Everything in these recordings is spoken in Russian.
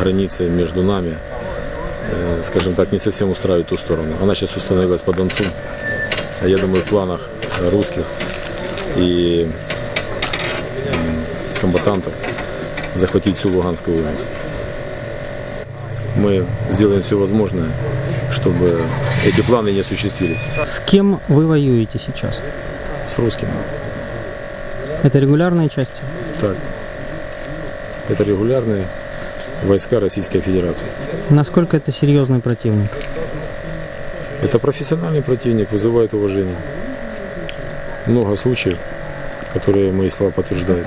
границы между нами, э, скажем так, не совсем устраивает ту сторону. Она сейчас установилась по Донцу. А Я думаю, в планах русских и комбатантов захватить всю Луганскую область. Мы сделаем все возможное, чтобы эти планы не осуществились С кем вы воюете сейчас? с русскими. Это регулярные части? Так. Это регулярные войска Российской Федерации. Насколько это серьезный противник? Это профессиональный противник, вызывает уважение. Много случаев, которые мои слова подтверждают.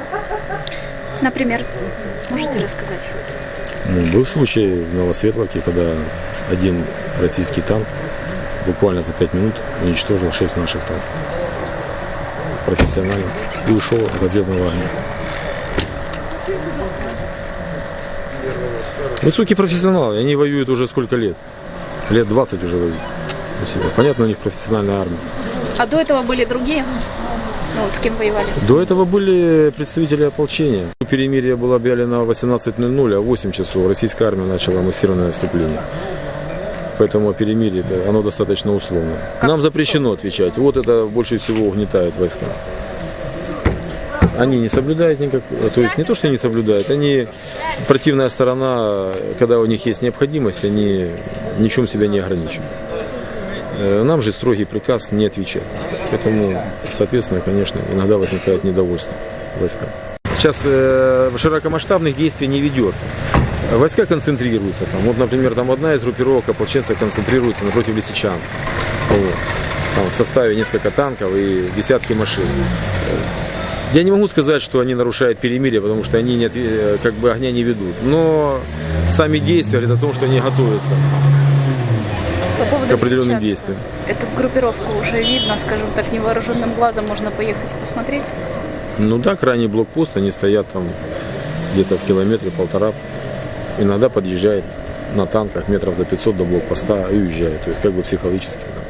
Например, можете рассказать? Ну, был случай в Новосветловке, когда один российский танк буквально за пять минут уничтожил шесть наших танков. Профессионально. И ушел от ответного огня. Высокие профессионалы, они воюют уже сколько лет? Лет 20 уже воюют. у себя. Понятно, у них профессиональная армия. А до этого были другие? Ну, с кем воевали? До этого были представители ополчения. Перемирие было объявлено в 18.00, а в 8 часов российская армия начала массированное наступление. Поэтому это, оно достаточно условно. Нам запрещено отвечать. Вот это больше всего угнетает войска. Они не соблюдают никак, то есть не то, что не соблюдают, они, противная сторона, когда у них есть необходимость, они ни в чем себя не ограничивают. Э, Нам же строгий приказ не отвечать. Поэтому, соответственно, конечно, иногда возникает недовольство войска. Сейчас э, широкомасштабных действий не ведется. Войска концентрируются. Там, вот, например, там одна из группировок ополченцев концентрируется напротив Лисичанска. Вот. Там в составе несколько танков и десятки машин. Я не могу сказать, что они нарушают перемирие, потому что они не отве- э, как бы огня не ведут. Но сами действия говорят о том, что они готовятся По поводу к определенным действиям. Эту группировку уже видно, скажем так, невооруженным глазом можно поехать посмотреть. Ну да, крайний блокпост, они стоят там где-то в километре полтора. Иногда подъезжает на танках метров за 500 до блокпоста и уезжает. То есть как бы психологически. да.